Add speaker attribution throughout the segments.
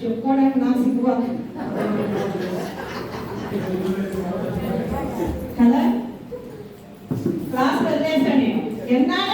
Speaker 1: చెప్పుకోవడానికి నా సిగ్గు కదా. క్లాస్ వదిలేసాను నేను. ఎన్నాళ్ళ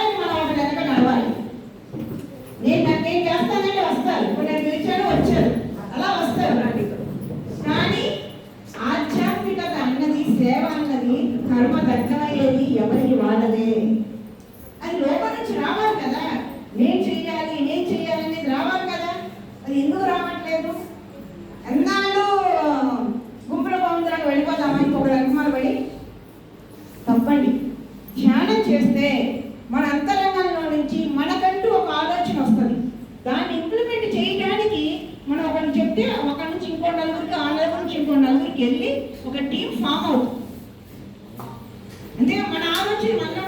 Speaker 1: Thank you.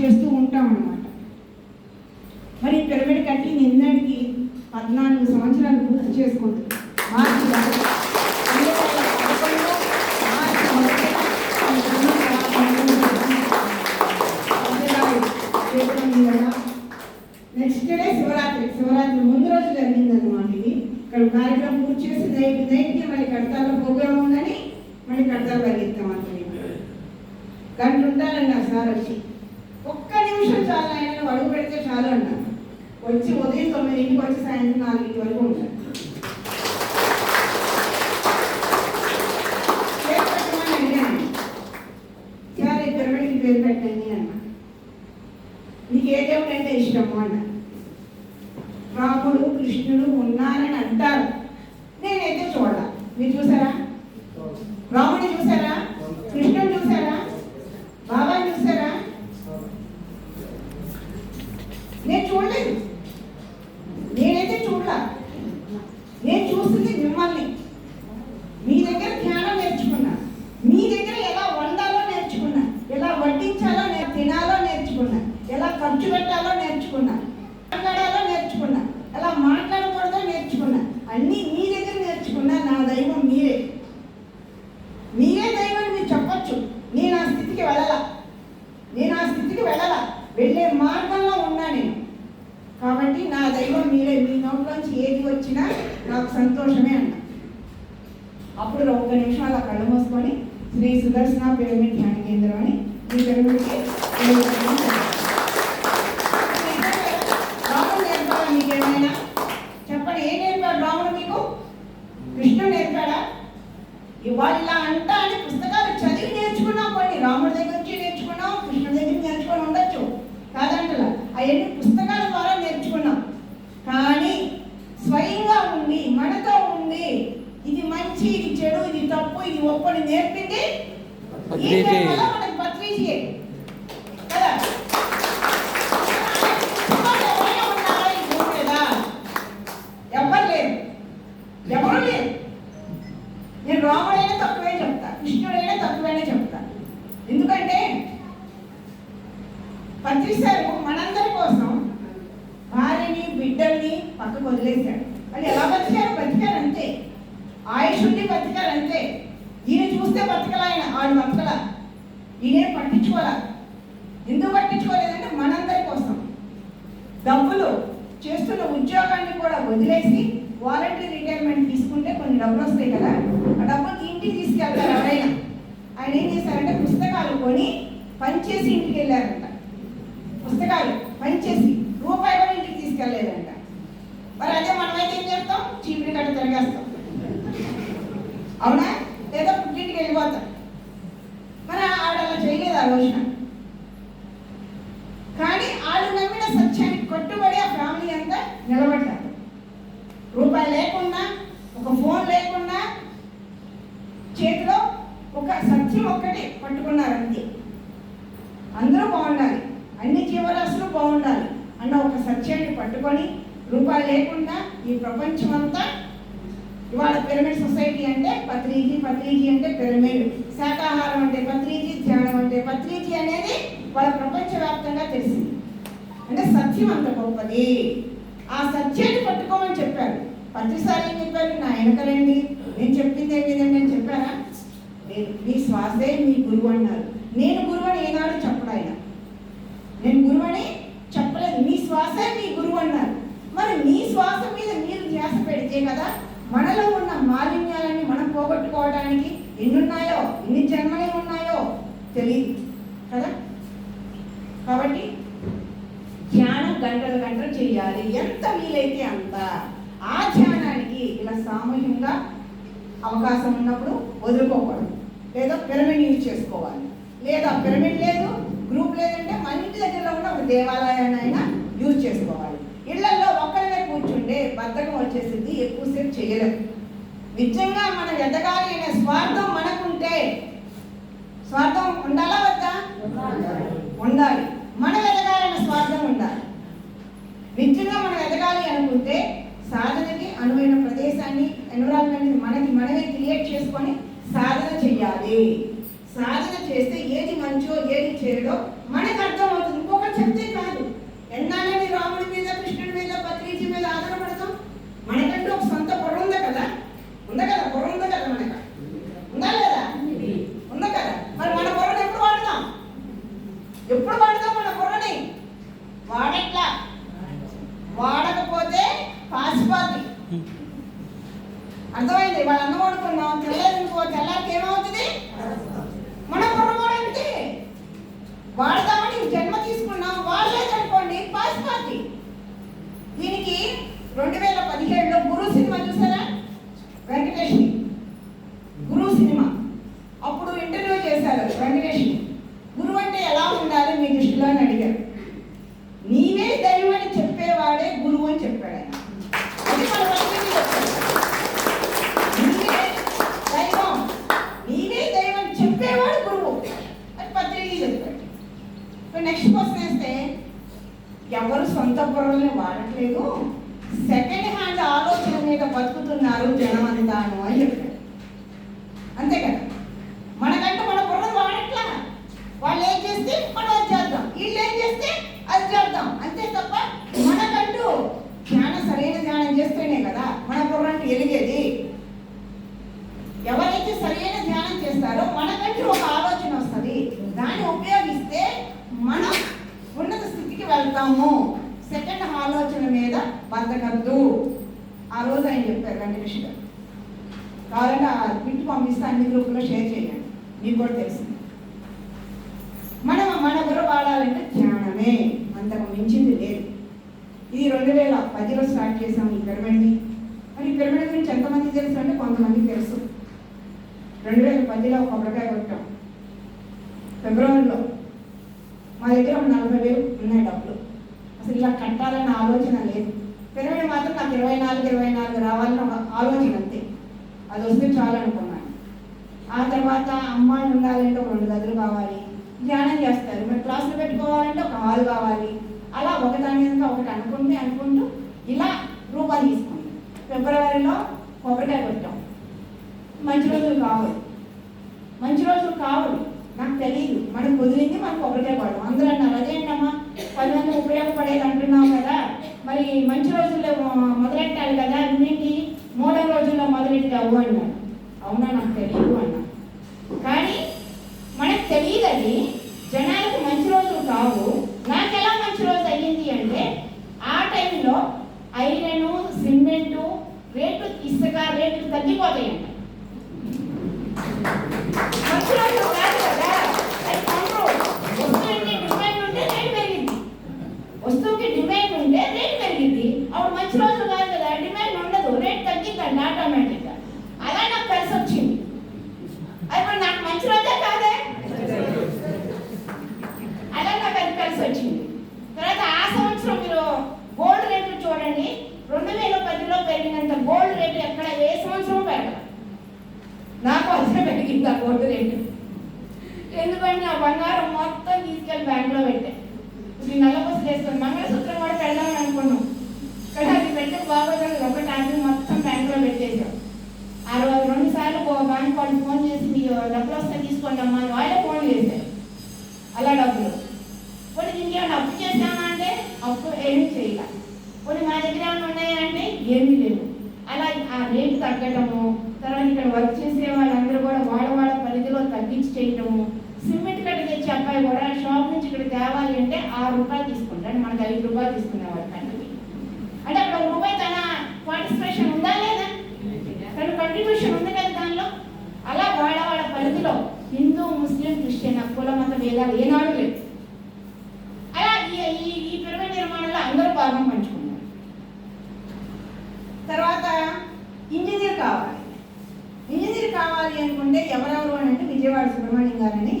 Speaker 1: చేస్తూ ఉంటాం అన్నమాట రాముడు కృష్ణుడు ఉన్నారని అంటారు. నేనైతే చూడాలి. మీరు చూసారా? श्री सुदर्शन पेरमेंट ध्यान केन्द्र में వదిలేశాడు. అది ఎలా బతికారు? బతికారు అంతే ఆయుష్ బతికారు అంతే ఈయన చూస్తే బతకల ఆయన? ఆడు బతకల. ఈయన పట్టించుకోవాలా? ఎందుకు పట్టించుకోలేదంటే మనందరి కోసం. డబ్బులు చేస్తున్న ఉద్యోగాన్ని కూడా వదిలేసి వాలంటీర్ రిటైర్మెంట్ తీసుకుంటే కొన్ని డబ్బులు వస్తాయి కదా. ఆ డబ్బులు ఇంటికి తీసుకెళ్తారు ఎవరైనా. ఆయన ఏం చేశారంటే పుస్తకాలు కొని పనిచేసి ఇంటికి వెళ్ళారు. జీవరాశులు ఒక్కటే పట్టుకున్నారు అంతే అందరూ బాగుండాలి. అన్ని జీవరాశులు బాగుండాలి అన్న ఒక సత్యాన్ని పట్టుకొని రూపాయి లేకుండా ఈ ప్రపంచం అంతా ఇవాళ పిరమిడ్ సొసైటీ అంటే పత్రిజీ పత్రిజీ అంటే పిరమిడ్. శాకాహారం అంటే పత్రిజీ ధ్యానం అంటే పత్రిజీ అనేది వాళ్ళ ప్రపంచవ్యాప్తంగా తెలిసింది. అంటే సత్యం అంత గొప్పది. ఆ సత్యాన్ని పట్టుకోమని చెప్పారు. ప్రతిసారి ఏం చెప్పారు? నా వెనకలేండి. నేను చెప్పింది ఏమిటండి అని చెప్పారా? మీ శ్వాసే మీ గురువు అన్నారు. నేను గురువు అని ఏనాడు చెప్పడు ఆయన. నేను గురువు అని చెప్పలేదు. మీ శ్వాసే మీ గురువు అన్నారు. మరి మీ శ్వాస మీద మీరు ధ్యాస పెడితే కదా మనలో ఉన్న మాలిన్యాలని మనం పోగొట్టుకోవడానికి ఎన్ని ఉన్నాయో ఎన్ని జన్మలే ఉన్నాయో తెలియదు కదా? కాబట్టి ధ్యానం గంటలు గంటలు చేయాలి. ఎంత వీలైతే అంత ఆ ధ్యానానికి ఇలా సామూహికంగా అవకాశం ఉన్నప్పుడు వదులుకోకూడదు. లేదా పిరమిడ్ యూజ్ చేసుకోవాలి. లేదా పిరమిడ్ లేదు గ్రూప్ లేదంటే మన ఇంటి దగ్గరలో ఉన్న ఒక దేవాలయాన్ని అయినా యూజ్ చేసుకోవాలి. ఇళ్ళలో ఒక్కరినే కూర్చుంటే బద్ధకం వచ్చేసింది ఎక్కువసేపు చేయలేదు నిజంగా మనం ఎదగాలి అనే స్వార్థం మనకుంటే స్వార్థం ఉండాలా వద్దా? ఉండాలి. మనం ఎదగాలనే స్వార్థం ఉండాలి. నిజంగా మనం ఎదగాలి అనుకుంటే సాధనకి అనువైన ప్రదేశాన్ని ఎన్విరాన్మెంట్ మనకి మనమే క్రియేట్ చేసుకొని సాధన చెయ్యాలి. సాధన చేస్తే ఏది మంచో ఏది చేయడో మనకు అర్థమవుతుంది. ఇంకొకటి చెప్తే కాదు. ఎన్నాళ్ళని రాముడి మీద కృష్ణుడి మీద పత్రిజీ మీద ఆధారపడతాం మనకంటూ ఒక సొంత పొర ఉంది కదా ఉందా కదా పొర ఉంది కదా మనకు ఉందా లేదా ఉందా కదా మరి మన పొరను ఎప్పుడు వాడతాం ఎప్పుడు వాడతాం మన పొరని వాడట్లా వాడకపోతే పాసిపోద్ది అర్థమైంది వాళ్ళ అన్నం వండుకున్నాం తెల్లది ఇంకో తెల్లారికి ఏమవుతుంది మన బుర్ర కూడా అంతే వాడదామని జన్మ తీసుకున్నాం వాడలేదనుకోండి పాసిపోద్ది దీనికి రెండు వేల పదిహేడులో గురు సినిమా చూసారా వెంకటేష్ని గురు సినిమా అప్పుడు ఇంటర్వ్యూ చేశారు వెంకటేష్ని గురువు అంటే ఎలా ఉండాలి మీ దృష్టిలో అని అడిగారు నీవే దైవం అని చెప్పేవాడే గురువు అని చెప్పాడు ఆయన అది మన పత్రిక చెప్పాడు. నీవే దైవం నీవే దైవం అని చెప్పేవాడు గురువు అని పత్రిక చెప్పాడు నెక్స్ట్ క్వశ్చన్ వేస్తే ఎవరు సొంత బుర్రల్ని వాడట్లేదు. సెకండ్ హ్యాండ్ ఆలోచన మీద బతుకుతున్నారు జనమంతాను అని చెప్పాడు అంతే కదా మనకంటూ మన బుర్ర వాడట్లా వాళ్ళు ఏం చేస్తే మనం అది చేద్దాం వీళ్ళు ఏం చేస్తే అది చేద్దాం అంతే తప్ప మనకంటూ ధ్యానం సరైన ధ్యానం చేస్తేనే కదా మన బుర్ర అంటే ఎలిగేది ఎవరైతే సరైన ధ్యానం చేస్తారో మనకంటూ ఒక ఆలోచన వస్తుంది దాన్ని ఉపయోగిస్తే మనం ఉన్నత స్థితికి వెళ్తాము సెకండ్ ఆలోచన మీద బతకద్దు ఆ రోజు ఆయన చెప్పారు వెంకటేష్ గారు కావాలంటే ఆ ప్రింట్ పంపిస్తే అన్ని గ్రూపుల్లో షేర్ చేయండి మీకు కూడా తెలిసింది మనం మన బుర్ర వాడాలంటే ధ్యానమే అంతకు మించింది లేదు ఇది రెండు వేల పదిలో స్టార్ట్ చేసాము ఈ పిరమిడ్ని మరి పిరమిడ్ గురించి ఎంతమంది తెలుసు అంటే కొంతమంది తెలుసు. రెండు వేల పదిలో కొబ్బరికాయ కొట్టాం. ఫిబ్రవరిలో మా దగ్గర ఒక నలభై వేలు ఉన్నాయి డబ్బులు. అసలు ఇలా కట్టాలన్న ఆలోచన లేదు. పిరమిడ్ మాత్రం నాకు ఇరవై నాలుగు ఇరవై నాలుగు రావాలని ఒక ఆలోచన అంతే. అది వస్తే చాలు అనుకున్నాను. ఆ తర్వాత అమ్మాయిలు ఉండాలంటే ఒక రెండు గదులు కావాలి. ధ్యానం చేస్తారు. మరి క్లాసులు పెట్టుకోవాలంటే ఒక హాల్ కావాలి. అలా ఒకదాని మీద ఒకటి అనుకుంటే అనుకుంటూ ఇలా రూపాయలు తీసుకుంది ఫిబ్రవరిలో కొబ్బరికాయ కొట్టాం. మంచి రోజులు కావాలి మంచి రోజులు కావాలి నాకు తెలియదు మనం కుదిరింది మనకు కొబ్బరికాయ పడడం అందరూ అన్నారు అదేంటమ్మా పది మంది ఉపయోగపడేది అంటున్నావు కదా. మరి మంచి రోజుల్లో మొదలెట్టాలి కదా? అన్నింటి మూడో రోజుల్లో మొదలెట్టావు అన్నాడు అవునా నాకు తెలియదు అన్నా కానీ మనకు తెలియదు అది జనాలకు మంచి రోజులు కావు నాకు ఎలా మంచి రోజు అయ్యింది అంటే ఆ టైంలో ఐరన్ సిమెంటు రేటు ఇసుక రేట్లు తగ్గిపోతాయంట మంచి రోజులు కాదు కదా అది కొనరు. వస్తువుకి డిమాండ్ ఉంటే రేటు పెరిగింది వస్తువుకి డిమాండ్ ఉంటే రేట్ పెరిగింది అప్పుడు మంచి రోజులు కాదు కదా డిమాండ్ ఉండదు రేట్ తగ్గిద్దండి ఆటోమేటిక్గా అలానే పెట్టా ఇప్పుడు నల్ల బస్సులు వేసుకొని మంగళసూత్రం కూడా పెడదామని అనుకున్నాం. కానీ అది పెట్టే బాగోదు ఒక ట్యాంక్ మొత్తం బ్యాంకులో పెట్టేసాం రోజు రెండు సార్లు బ్యాంక్ వాళ్ళు ఫోన్ చేసి మీ డబ్బులు వస్తే తీసుకోండి అమ్మా అని వాళ్ళే ఫోన్ చేశారు. అలా డబ్బులు. కొన్ని ఇంకేమైనా అప్పు చేస్తామా అంటే అప్పు ఏమీ చేయాల. కొన్ని మా దగ్గర ఏమైనా ఉన్నాయా అంటే ఏమీ లేవు. అలా ఆ రేటు తగ్గటము తర్వాత ఇక్కడ వర్క్ చేసే వాళ్ళందరూ కూడా వాళ్ళ వాళ్ళ పరిధిలో తగ్గించి చేయటము సిమెంట్ కట్ట తెచ్చే అబ్బాయి కూడా షాప్ నుంచి ఇక్కడ తేవాలి అంటే ఆరు రూపాయలు తీసుకుంటాడు మనకి ఐదు రూపాయలు తీసుకునేవాడు కంటికి అంటే అక్కడ ఒక రూపాయి తన పార్టిసిపేషన్ ఉందా లేదా తన ఉంది కదా దానిలో? అలా వాళ్ళ వాళ్ళ పరిధిలో హిందూ ముస్లిం క్రిస్టియన్ కుల మత భేదాలు ఏనాడు లేదు అలా ఈ ఈ ఈ పిరమిడ్ నిర్మాణంలో అందరూ భాగం పంచుకున్నారు. తర్వాత ఇంజనీర్ కావాలి. ఇంజనీర్ కావాలి అనుకుంటే ఎవరెవరు అని అంటే విజయవాడ సుబ్రహ్మణ్యం గారని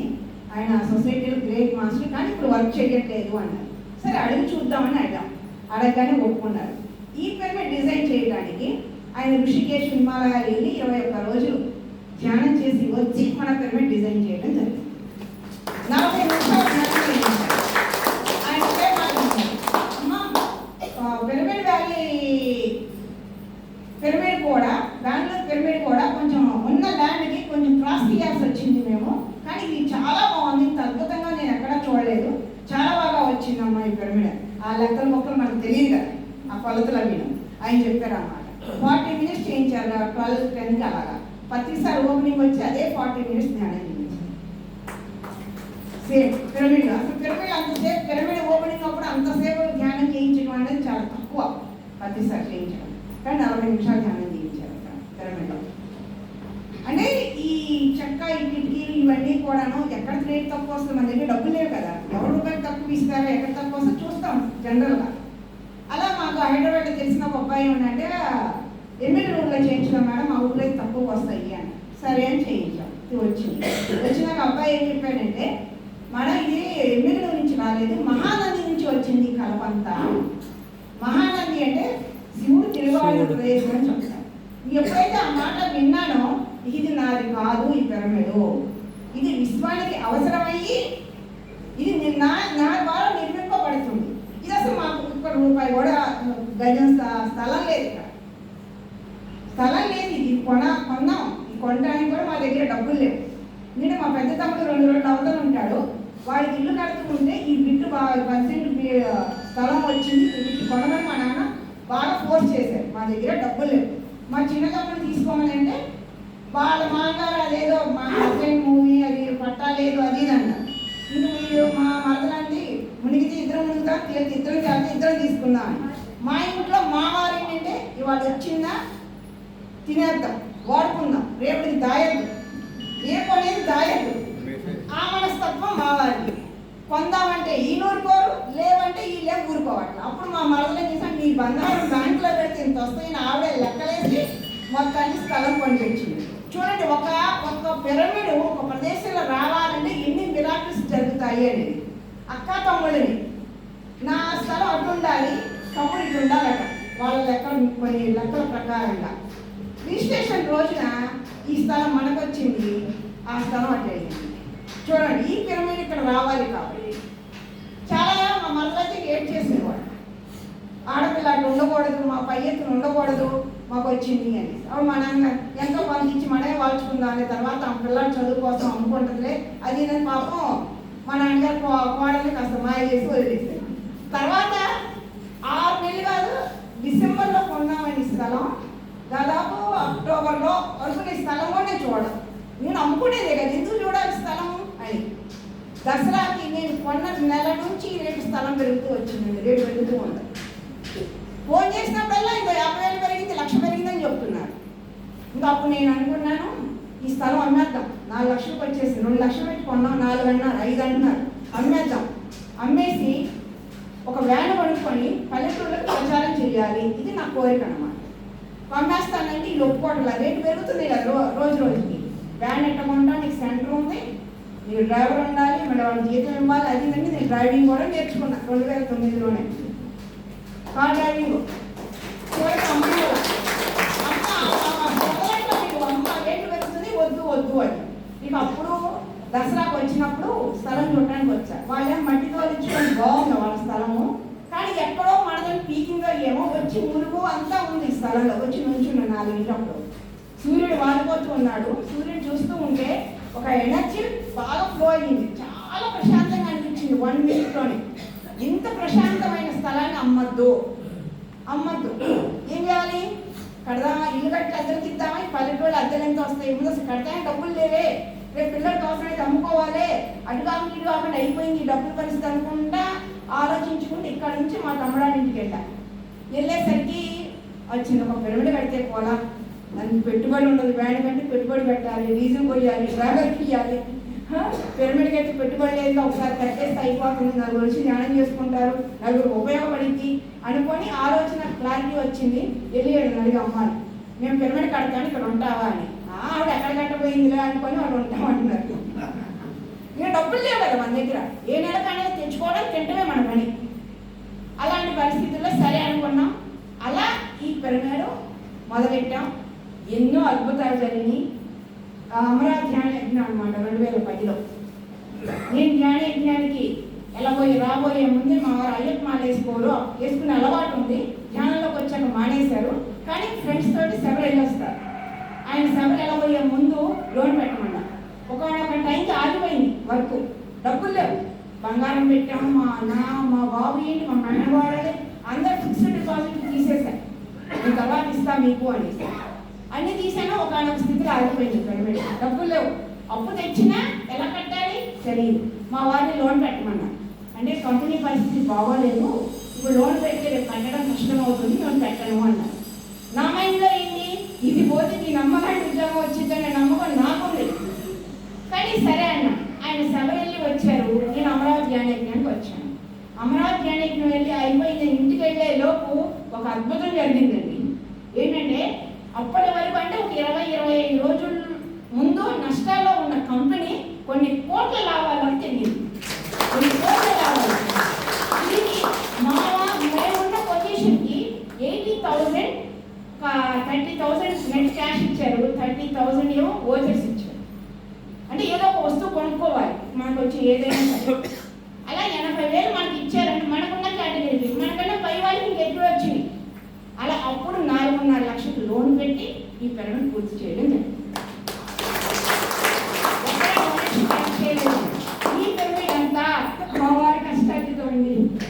Speaker 1: ఆయన సొసైటీలో గ్రేట్ మాస్టర్ కానీ ఇప్పుడు వర్క్ చేయట్లేదు అన్నారు. సరే అడిగి చూద్దామని అడిగాం. అడగగానే ఒప్పుకున్నారు. ఈ పిరమిడ్ డిజైన్ చేయడానికి ఆయన ఋషికేశ్ హిమాలయాలు వెళ్ళి ఇరవై ఒక్క రోజులు ధ్యానం చేసి వచ్చి మన పిరమిడ్ డిజైన్ చేయడం జరిగింది నలభై నిమిషాలు ధ్యానం చేయించారు. ఆయన ఒకే మాట అన్నారు, "అమ్మా, ఆ, పిరమిడ్ వ్యాలీ పిరమిడ్ కూడా బెంగళూరు పిరమిడ్ కూడా కొంచెం ఉన్న ల్యాండ్కి కొంచెం క్రాస్ తీయాల్సి వచ్చింది మేము కానీ ఇది చాలా బాగుంది ఇంత అద్భుతంగా నేను ఎక్కడా చూడలేదు చాలా బాగా వచ్చిందమ్మా ఈ పిరమిడ్ ఆ లెక్కల మొక్కలు మనకు తెలియదు కదా ఆ కొలతలు అవి ఆయన చెప్పారు అన్నమాట ఫార్టీ మినిట్స్ చేయించారు ట్వెల్వ్ టెన్కి అలాగా ప్రతిసారి ఓపెనింగ్ వచ్చి అదే ఫార్టీ మినిట్స్ ధ్యానం చేయించారు సేమ్ పిరమిడ్ అసలు పిరమిడ్ అంతసేపు పిరమిడ్ ఓపెనింగ్ అప్పుడు అంతసేపు ధ్యానం చేయించడం అనేది చాలా తక్కువ ప్రతిసారి చేయించడం. కానీ నలభై నిమిషాలు ధ్యానం చేయించారు అక్కడ పిరమిడ్లో. అంటే ఈ చెక్క ఈ కిటికీలు ఇవన్నీ కూడాను ఎక్కడ రేట్ తక్కువ వస్తుంది? మన దగ్గర డబ్బులు లేవు కదా. ఎవరు రూపాయలు తక్కువ ఇస్తారో ఎక్కడ తక్కువ వస్తుందో చూస్తాం జనరల్గా. అలా మాకు హైదరాబాద్ తెలిసిన ఒక అబ్బాయి ఉండంటే ఎమ్మెల్యే రూమ్లో చేయించడం మేడం మా ఊళ్ళో తక్కువ వస్తాయి అని. సరే అని చేయించాం. ఇది వచ్చింది. వచ్చినాక అబ్బాయి ఏం చెప్పాడంటే మన ఇది ఎమ్మెల్యే నుంచి రాలేదు మహానది నుంచి వచ్చింది కలపంతా మహానది అంటే శివుడు తిరుగుబాటు. ప్రదేశం అని చెప్తారు. ఎప్పుడైతే ఆ మాట విన్నానో ఇది నాది కాదు ఈ పిరమిడు ఇది విశ్వానికి అవసరమయ్యి ఇది ని- నా ద్వారా నిర్మింపబడుతుంది. ఇది అసలు మాకు ఒక్క రూపాయి కూడా గజం స్థ- స్థలం లేదు ఇక్కడ. స్థలం లేదు ఇది కొన కొన్నాం. ఈ కొనడానికి కూడా మా దగ్గర డబ్బులు లేవు. ఎందుకంటే మా పెద్ద తమ్ముడు రెండు రెండు అవతలు ఉంటాడు. వాడికి ఇల్లు కడుతూ ఉంటే ఈ బిడ్డు బాగా పర్సెంట్ స్థలం వచ్చింది ఈ బిట్టు కొనమని మా నాన్న బాగా ఫోర్స్ చేశారు. మా దగ్గర డబ్బులు లేవు. మా చిన్న తమ్ముడు తీసుకోమని అంటే వాళ్ళ మామగారు అదేదో మా హస్బెండ్ మూవీ అది పట్టాలేదు అది ఇది అన్నారు. ఇంక వీళ్ళు మా మరదలంటే మునిగితే ఇద్దరు మునుగుతాం తేలితే ఇద్దరు చేస్తే ఇద్దరు తీసుకుందాం మా ఇంట్లో మా వారు ఏంటంటే ఇవాళ వచ్చిందా? తినేద్దాం వాడుకుందాం రేపటికి దాయద్దు. రేపు అనేది దాయద్దు. ఆ మనస్తత్వం మావాలి వారికి కొందామంటే ఈ ఊరుకోరు లేవంటే ఈ లేవు ఊరుకోవట్ల. అప్పుడు మా మరదలు ఏం నీ బంగారం బ్యాంకులో పెడితే ఇంత వస్తాయని ఆవిడ లెక్కలేసి మొత్తాన్ని స్థలం కొనిపించింది. చూడండి ఒక ఒక పిరమిడ్ ఒక ప్రదేశంలో రావాలంటే ఎన్ని మిరాకిల్స్ జరుగుతాయి అనేది. అక్క తమ్ముడిని నా స్థలం అటు ఉండాలి తమ్ముడు ఇటు ఉండాలట. వాళ్ళ లెక్కలు కొన్ని లెక్కల ప్రకారంగా. రిజిస్ట్రేషన్ రోజున ఈ స్థలం మనకొచ్చింది ఆ స్థలం అటు చూడండి ఈ పిరమిడ్ ఇక్కడ రావాలి కాబట్టి చాలా మా మరలైతే ఏడ్ చేసేవాడు? ఆడపిల్ల అటు ఉండకూడదు మా పై ఎత్తున ఉండకూడదు మాకు వచ్చింది అని. అప్పుడు మా నాన్న ఎంతో పంపించి మనమే వాల్చుకుందాం అనే తర్వాత ఆ పిల్లల చదువు కోసం అమ్ముకుంటుందిలే అది నేను పాపం మా నాన్నగారు కోడల్ని కాస్త మాయ చేసి వదిలేసాను తర్వాత ఆరు నెలలు కాదు డిసెంబర్లో కొన్నామని స్థలం. దాదాపు అక్టోబర్లో వరకు నీ స్థలం కూడా నేను చూడను. నేను అమ్ముకునేదే కదా ఎందుకు చూడాలి స్థలం అని దసరాకి నేను కొన్న నెల నుంచి రేటు స్థలం పెరుగుతూ వచ్చింది. రేటు పెరుగుతూ ఉంది. ఫోన్ చేసినప్పుడల్లా ఇంకో యాభై వేలు పెరిగింది లక్ష పెరిగిందని చెప్తున్నారు. ఇంకా అప్పుడు నేను అనుకున్నాను ఈ స్థలం అమ్మేద్దాం. నాలుగు లక్షలకు వచ్చేసి రెండు లక్షలు పెట్టి కొన్నాం నాలుగు అన్నారు ఐదు అంటున్నారు అమ్మేద్దాం. అమ్మేసి ఒక వ్యాన్ కొనుక్కొని పల్లెటూళ్ళకి ప్రచారం చేయాలి. ఇది నా కోరిక అనమాట పంపేస్తానంటే ఈ ఒప్పుకోవట్లా రేటు పెరుగుతుంది కదా రో- రోజు రోజుకి. వ్యాన్ ఎట్టకుండా నీకు సెంటర్ ఉంది. మీరు డ్రైవర్ ఉండాలి మళ్ళీ వాళ్ళ జీతం ఇవ్వాలి అది ఇదండి నేను డ్రైవింగ్ కూడా నేర్చుకున్నా రెండు వేల తొమ్మిదిలోనే. Car driving. వద్దు వద్దు అని. నీకు అప్పుడు దసరాకు వచ్చినప్పుడు స్థలం చూడడానికి వచ్చా. వాళ్ళేం మట్టితో ఇచ్చుకొని బాగుంది వాళ్ళ స్థలము. కానీ ఎక్కడో మనదని పీకిందో ఏమో వచ్చి మురుగు అంతా ఉంది ఈ స్థలంలో. వచ్చి నుంచున్న నాలుగింటప్పుడు సూర్యుడు వాలిపోతూ ఉన్నాడు. సూర్యుడు చూస్తూ ఉంటే ఒక ఎనర్జీ అయింది చాలా ప్రశాంతంగా అనిపించింది వన్ మినిట్లోనే ఇంత ప్రశాంతమైన స్థలాన్ని అమ్మద్దు. అమ్మద్దు. ఏం చేయాలి? కడదామా? ఇల్లు కట్టి అద్దెలకు ఇద్దామా ఈ పల్లెటూళ్ళు అద్దెలు ఎంత వస్తాయి? ముందు అసలు కడతానే డబ్బులు లేవే. రేపు పిల్లలకి అవసరమైతే అమ్ముకోవాలి. అటు కాకుండా ఇటు కాకుండా అయిపోయింది డబ్బులు పరిస్థితి అనుకుంటా ఆలోచించుకుంటే ఇక్కడ నుంచి మా తమ్ముడాడి వెళ్ళా. వెళ్ళేసరికి వచ్చింది. ఒక పిరమిడ్ కడితే పోలా. దానికి పెట్టుబడి ఉండదు. బ్యాడ్ కంటే పెట్టుబడి పెట్టాలి. డీజిల్ కొయ్యాలి. డ్రైవర్కి ఇవ్వాలి పిరమిడ్ కట్టి పెట్టుబడి లేదు ఒకసారి కట్టేస్తే అయిపోతుంది నలుగురు వచ్చి ధ్యానం చేసుకుంటారు నలుగురు ఉపయోగపడింది అనుకొని ఆలోచన క్లారిటీ వచ్చింది. వెళ్ళి అడిగి అమ్మాలి మేము పిరమిడ్ కడతాను ఇక్కడ ఉంటావా? అని. ఆవిడ ఎక్కడ కట్టబోయిందిలే అనుకొని వాళ్ళు ఉంటామంటున్నారు. ఇంకా డబ్బులు లేవు కదా మన దగ్గర. ఏ నెలకైనా తెచ్చుకోవడం తింటమే మన పని. అలాంటి పరిస్థితుల్లో సరే అనుకున్నాం. అలా ఈ పిరమిడ్ మొదలెట్టాం. ఎన్నో అద్భుతాలు జరిగినాయి. అమరాధ్యాన యజ్ఞం అనమాట రెండు వేల పదిలో నేను ధ్యాన యజ్ఞానికి వెళ్ళబోయి రాబోయే ముందే మా వారు అయ్యప్ప మాల వేసుకోరు వేసుకునే అలవాటు ఉంది ధ్యానంలోకి వచ్చాక మానేశారు కానీ ఫ్రెండ్స్ తోటి శబరి వెళ్ళొస్తారు ఆయన శబరి వెళ్ళబోయే ముందు లోన్ పెట్టమన్నా. ఒకనొక టైంకి ఆగిపోయింది వర్క్. డబ్బులు లేవు. బంగారం పెట్టాం మా అన్న మా బాబు ఏంటి మా మేనవాడలే అందరు ఫిక్స్డ్ డిపాజిట్ తీసేశారు నేను తర్వాత ఇస్తా మీకు అని. అన్ని తీసాను ఒకనొక స్థితిలో ఆగిపోయింది పిరమిడ్ డబ్బులు లేవు. అప్పు తెచ్చినా ఎలా కట్టాలి తెలియదు మా వారిని లోన్ పెట్టమన్నా. అంటే కంపెనీ పరిస్థితి బాగోలేదు. ఇప్పుడు లోన్ పెడితే రేపు కట్టడం కష్టం అవుతుంది లోన్ పెట్టను అన్నారు. నా మైండ్లో ఏంటి? ఇది పోతే నీ నమ్మకాన్ని కానీ సరే అన్న. ఆయన సభ వెళ్ళి వచ్చారు. నేను అమరావతి జ్ఞానయజ్ఞానికి వచ్చాను. అమరావతి జ్ఞానయజ్ఞం వెళ్ళి అయిపోయి నేను ఇంటికి వెళ్ళే లోపు ఒక అద్భుతం జరిగింది. 嗯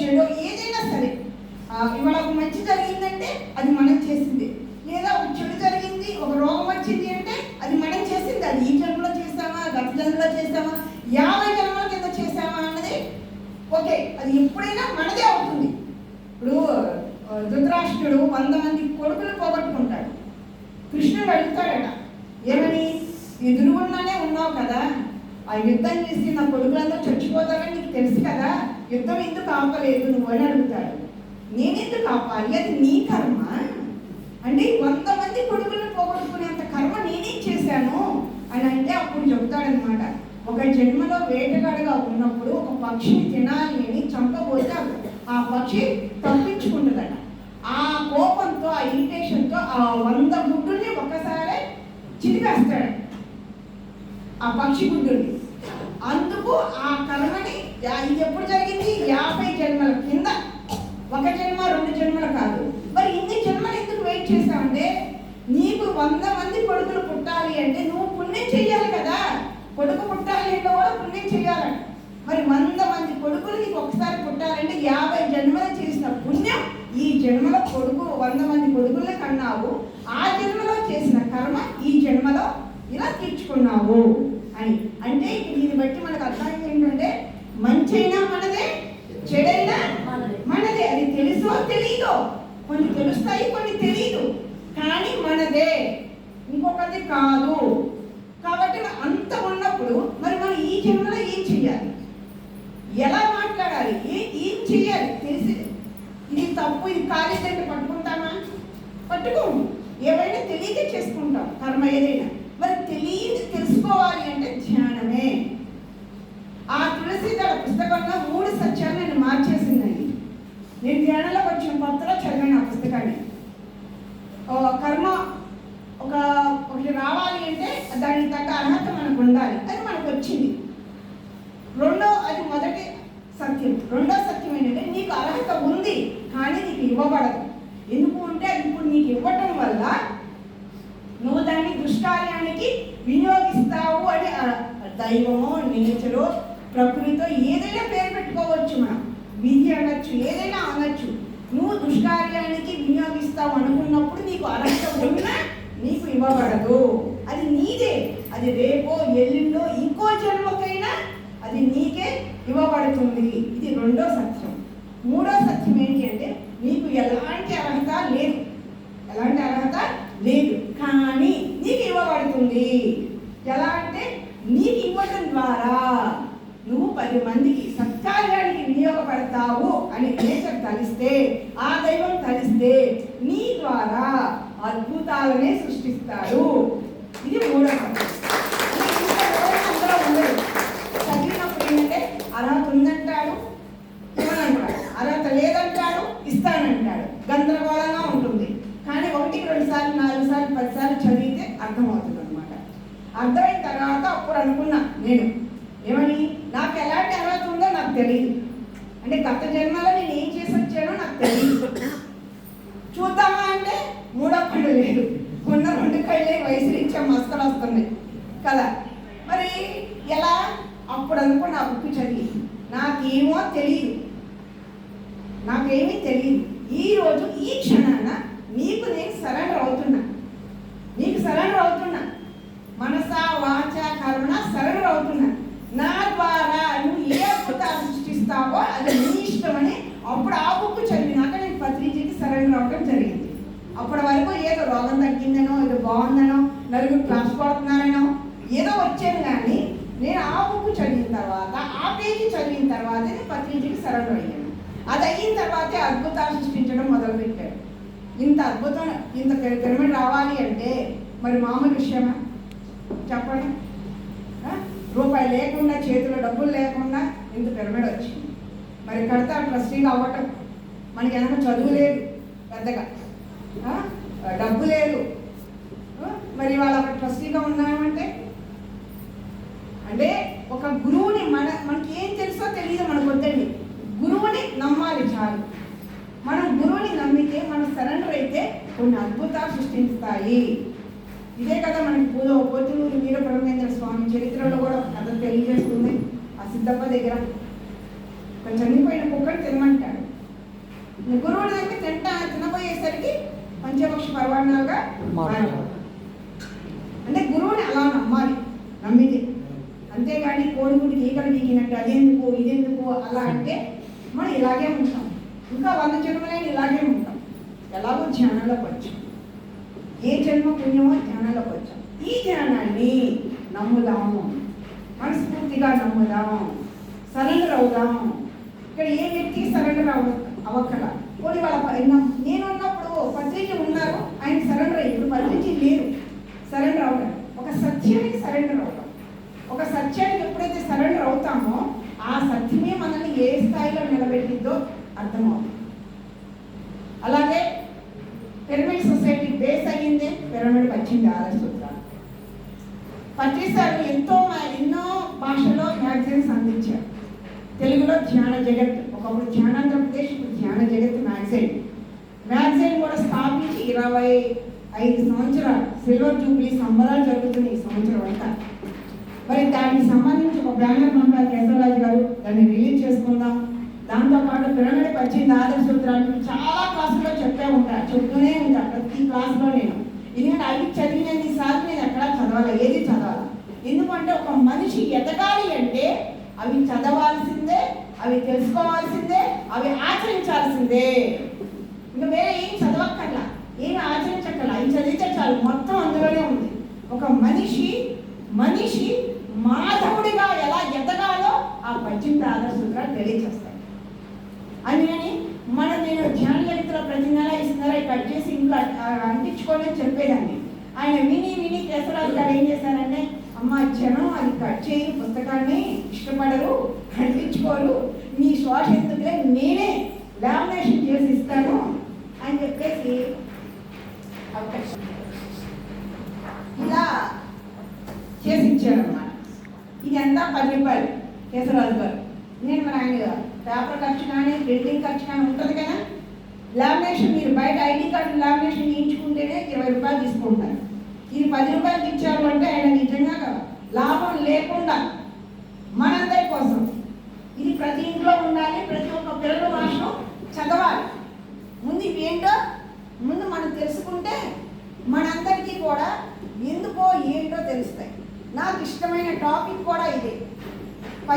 Speaker 1: చెడో ఏదైనా సరే. ఇవాళ ఒక మంచి జరిగిందంటే అది మనం చేసింది. లేదా ఒక చెడు జరిగింది ఒక రోగం వచ్చింది అంటే అది మనం చేసింది. అది ఈ జన్మలో చేసామా గత జన్మలో చేసామా యాభై జన్మల కింద చేసామా అన్నది ఓకే అది ఎప్పుడైనా మనదే అవుతుంది. ఇప్పుడు ధృతరాష్ట్రుడు వంద మంది కొడుకులు పోగొట్టుకుంటాడు. కృష్ణుడు అడుగుతాడట ఏమని? ఎదురుగుండానే ఉన్నావు కదా. ఆ యుద్ధం చేసి నా కొడుకులందరూ చచ్చిపోతారని నీకు తెలుసు కదా. యుద్ధం ఎందుకు ఆపలేదు నువ్వు అని అడుగుతాడు. నేనెందుకు ఆపాలి? అది నీ కర్మ. అంటే వంద మంది కొడుకులను పోగొట్టుకునేంత కర్మ నేనేం చేశాను? అని అంటే అప్పుడు చెబుతాడనమాట ఒక జన్మలో వేటగాడుగా ఉన్నప్పుడు ఒక పక్షిని తినాలి అని చంపబోతే ఆ పక్షి తప్పించుకుంటుందట. ఆ కోపంతో ఆ ఇరిటేషన్తో ఆ వంద గుడ్డుల్ని ఒక్కసారే చిరిపేస్తాడు ఆ పక్షి గుడ్డుని అందుకు ఆ కర్మని ఇది ఎప్పుడు జరిగింది? యాభై జన్మల కింద. ఒక జన్మ రెండు జన్మలు కాదు. మరి ఇన్ని జన్మలు ఎందుకు వెయిట్ చేస్తామంటే నీకు వంద మంది కొడుకులు పుట్టాలి అంటే నువ్వు పుణ్యం చెయ్యాలి కదా. కొడుకు పుట్టాలి అంటే కూడా పుణ్యం చెయ్యాలంట మరి వంద మంది కొడుకులు నీకు ఒకసారి పుట్టాలంటే యాభై జన్మలు చేసిన పుణ్యం ఈ జన్మలో కొడుకు వంద మంది కొడుకుల్ని కన్నావు. ఆ జన్మలో చేసిన కర్మ ఈ జన్మలో ఇలా తీర్చుకున్నావు అని. అంటే దీన్ని బట్టి మనకు అర్థం ఏంటంటే మంచైనా మనదే చెడైనా
Speaker 2: మనదే.
Speaker 1: అది తెలుసో తెలీదో? కొన్ని తెలుస్తాయి కొన్ని తెలీదు. కానీ మనదే. ఇంకొకటి కాదు. కాబట్టి అంత ఉన్నప్పుడు మరి మనం ఈ జన్మలో ఏం చెయ్యాలి? ఎలా మాట్లాడాలి? ఏ- ఏం చెయ్యాలి? తెలిసి ఇది తప్పు ఇది కాలేదంటే పట్టుకుంటామా? పట్టుకోము. ఏవైనా తెలియక చేసుకుంటాం. కర్మ ఏదైనా. మరి తెలియదు తెలుసుకోవాలి అంటే ధ్యానమే ఆ తులసి తులసీదళ పుస్తకంలో మూడు సత్యాలు నేను మార్చేసిందండి. నేను ధ్యానంలోకి వచ్చిన కొత్తలో చదివాను ఆ పుస్తకాన్ని. కర్మ ఒక ఒకటి రావాలి అంటే దానికి తగ్గ అర్హత మనకు ఉండాలి. అది మనకు వచ్చింది. రెండో అది మొదటి సత్యం. రెండో సత్యం ఏంటంటే నీకు అర్హత ఉంది కానీ నీకు ఇవ్వబడదు. ఎందుకు అంటే అది ఇప్పుడు నీకు ఇవ్వటం వల్ల నువ్వు దాన్ని దుష్కార్యానికి వినియోగిస్తావు అని దైవము దైవమో నేచరో ప్రకృతితో ఏదైనా పేరు పెట్టుకోవచ్చు మనం. విధి అనొచ్చు ఏదైనా అనొచ్చు. నువ్వు దుష్కార్యానికి వినియోగిస్తావు అనుకున్నప్పుడు నీకు అర్హత ఉన్నా నీకు ఇవ్వబడదు. అది నీదే. అది రేపో ఎల్లుండో ఇంకో జన్మకైనా అది నీకే ఇవ్వబడుతుంది. ఇది రెండో సత్యం. మూడో సత్యం ఏంటి అంటే నీకు ఎలాంటి అర్హత లేదు ఎలాంటి అర్హత లేదు కానీ నీకు ఇవ్వబడుతుంది ఎలా అంటే నీకు ఇవ్వడం ద్వారా నువ్వు పది మందికి సత్కార్యానికి వినియోగపడతావు అని నేచర్ తలిస్తే ఆ దైవం తలిస్తే నీ ద్వారా అద్భుతాలనే సృష్టిస్తాడు ఇది మూడో ఉండదు చదివినప్పుడు ఏంటంటే అర్హత ఉందంటాడు ఇవ్వనంటాడు. అర్హత లేదంటాడు ఇస్తానంటాడు. గందరగోళంగా ఉంటుంది. కానీ ఒకటికి రెండు సార్లు నాలుగు సార్లు పది సార్లు చదివితే అర్థమవుతుంది అనమాట అర్థమైన తర్వాత అప్పుడు అనుకున్నా నేను. ఏమని? నాకు ఎలాంటి అర్హత ఉందో నాకు తెలియదు అంటే గత జన్మలో నేను ఏం చేసి వచ్చానో నాకు తెలియదు చూద్దామా అంటే మూడో కళ్ళు లేదు. ఉన్న రెండు కళ్ళే వయసు రీత్యా మస్కలు వస్తున్నాయి. కదా? మరి ఎలా? అప్పుడు అనుకో ఆ బుక్ చదివి. నాకేమో తెలియదు నాకేమీ తెలియదు ఈ రోజు ఈ క్షణాన నీకు నేను సరెండర్ అవుతున్నా. నీకు సరెండర్ అవుతున్నా. మనస వాచ కర్మణ సరెండర్ అవుతున్నా. నా ద్వారా నువ్వు ఏ అద్భుతాలు సృష్టిస్తావో అది నీ ఇష్టమని అప్పుడు ఆ బుక్ చదివినాక నేను పత్రికకి సరెండర్ అవ్వడం జరిగింది. అప్పటి వరకు ఏదో రోగం తగ్గిందనో ఏదో బాగుందనో నలుగురు క్లాస్ పడుతున్నారనో ఏదో వచ్చాను కానీ నేను ఆ బుక్ చదివిన తర్వాత ఆ పేజీ చదివిన తర్వాత నేను పత్రిజీకి సరెండర్ అయ్యాను. అది అయిన తర్వాతే అద్భుతాలు సృష్టించడం మొదలుపెట్టాడు ఇంత అద్భుతం ఇంత పిరమిడ్ రావాలి అంటే మరి మామూలు విషయమా? చెప్పండి. రూపాయి లేకుండా చేతిలో డబ్బులు లేకుండా ఇంత పిరమిడ్ వచ్చింది. మరి కడతా ట్రస్టీగా అవ్వటం. మనకి వెనక చదువు లేదు పెద్దగా. డబ్బు లేదు. మరి మరి వాళ్ళ ట్రస్టీగా ఉన్నామంటే? అంటే ఒక గురువుని మన మనకి ఏం తెలుసో తెలియదు మనకు వద్దండి. గురువుని నమ్మాలి చాలు. మనం గురువుని నమ్మితే మనం సరెండర్ అయితే కొన్ని అద్భుతాలు సృష్టిస్తాయి. ఇదే కదా మనకి పూజ పోతులూరు వీరబ్రహ్మేంద్ర స్వామి చరిత్రలో కూడా కథ తెలియజేస్తుంది. ఆ సిద్ధప్ప దగ్గర. ఒక చనిపోయిన కుక్కని తినమంటాడు. గురువుని దగ్గర తింటా తినబోయేసరికి పంచపక్ష పర్వాణాలుగా అంటే గురువుని అలా నమ్మాలి నమ్మితే. అంతేగాని కోడిగుడికి ఈకలు బీకినట్టు అదెందుకు ఇదెందుకు అలా అంటే మనం ఇలాగే ఉంటాం. ఇంకా వంద జన్మలైన ఇలాగే ఉంటాం. ఎలాగో ధ్యానంలోకి వచ్చాం ఏ జన్మ పుణ్యమో ధ్యానంలోకి వచ్చాం ఈ ధ్యానాన్ని నమ్ముదాము. మనస్ఫూర్తిగా నమ్ముదాం సరెండర్ అవుదాం ఇక్కడ ఏ వ్యక్తికి సరెండర్ అవ అవ్వక్కల పోనీ వాళ్ళ నేను ఆయన సరెండర్ అయ్యి ఇప్పుడు పత్రిక లేరు. సరెండర్ అవ్వడం ఒక సత్యానికి సరెండర్ అవ్వడం. ఒక సత్యానికి ఎప్పుడైతే సరెండర్ అవుతామో ఆ సత్యమే మనల్ని ఏ స్థాయిలో నిలబెట్టిందో అర్థమవుతుంది. అలాగే పిరమిడ్ సొసైటీ బేస్ అయ్యింది పిరమిడ్ వచ్చింది ఆర్ఎస్ సూత్రాలు. పట్టిసారు ఎంతో ఎన్నో భాషలో మ్యాగజైన్స్ అందించారు. తెలుగులో ధ్యాన జగత్ ఒకప్పుడు ధ్యానాంధ్రప్రదేశ్ ఇప్పుడు ధ్యాన జగత్ మ్యాగజైన్. మ్యాగజైన్ కూడా స్థాపించి ఇరవై ఐదు సంవత్సరాలు సిల్వర్ జూబ్లీ సంబరాలు జరుగుతున్నాయి ఈ సంవత్సరం అంతా. మరి దానికి సంబంధించి ఒక బ్యానర్ పంపారు కేశవరాజు గారు దాన్ని రిలీజ్ చేసుకుందాం. దాంతోపాటు పిరమిడ్ పచ్చింది ఆదర్శ సూత్రాలు చాలా క్లాసుల్లో చెప్పే ఉంటా చెప్తూనే ఉంటా ప్రతి క్లాస్లో నేను. ఎందుకంటే అవి చదివినది సార్లు నేను ఎక్కడా చదవాలి ఏది చదవాలి? ఎందుకంటే ఒక మనిషి ఎదగాలి అంటే అవి చదవాల్సిందే అవి తెలుసుకోవాల్సిందే అవి ఆచరించాల్సిందే. ఇంకా వేరే ఏం చదవక్కర్లా ఏం ఆచరించక్కర్లా ఏం చదివితే చాలు మొత్తం అందులోనే ఉంది. ఒక మనిషి మనిషి మాధవుడిగా ఎలా ఎదగాలో ఆ పశ్చిమ ఆదర్శ సూత్రాలు తెలియజేస్తాయి. అందుకని మనం నేను ధ్యాన జగత్తులో ప్రతి నెల ఇస్తున్నారా కట్ చేసి ఇంట్లో అ- అంటించుకోండి అని చెప్పేదాన్ని. ఆయన విని విని కేశవరాజు గారు ఏం చేశారంటే అమ్మ జనం అది కట్ చేయి పుస్తకాన్ని ఇష్టపడరు అంటించుకోరు నీ శ్వాస ఎందుకులే నేనే లామినేషన్ చేసి ఇస్తాను అని చెప్పేసి అవకాశం. ఇలా చేసి ఇచ్చారన్నమాట ఇది ఎంత పది రూపాయలు కేసరాజు గారు. నేను మన ఆయన పేపర్ ఖర్చు కానీ ప్రింటింగ్ ఖర్చు కానీ ఉంటుంది కదా? లామినేషన్ మీరు బయట ఐడి కార్డు లామినేషన్ చేయించుకుంటేనే ఇరవై రూపాయలు తీసుకుంటారు. ఇది పది రూపాయలకి ఇచ్చారు అంటే ఆయన నిజంగా లాభం లేకుండా మనందరి కోసం. ఇది ప్రతి ఇంట్లో ఉండాలి ప్రతి ఒక్క పిల్లల భాష చదవాలి. ముందు ఇవేంటో ఏంటో ముందు మనం తెలుసుకుంటే మనందరికీ కూడా ఎందుకో ఏంటో తెలుస్తాయి. నాకు ఇష్టమైన టాపిక్ కూడా ఇదే.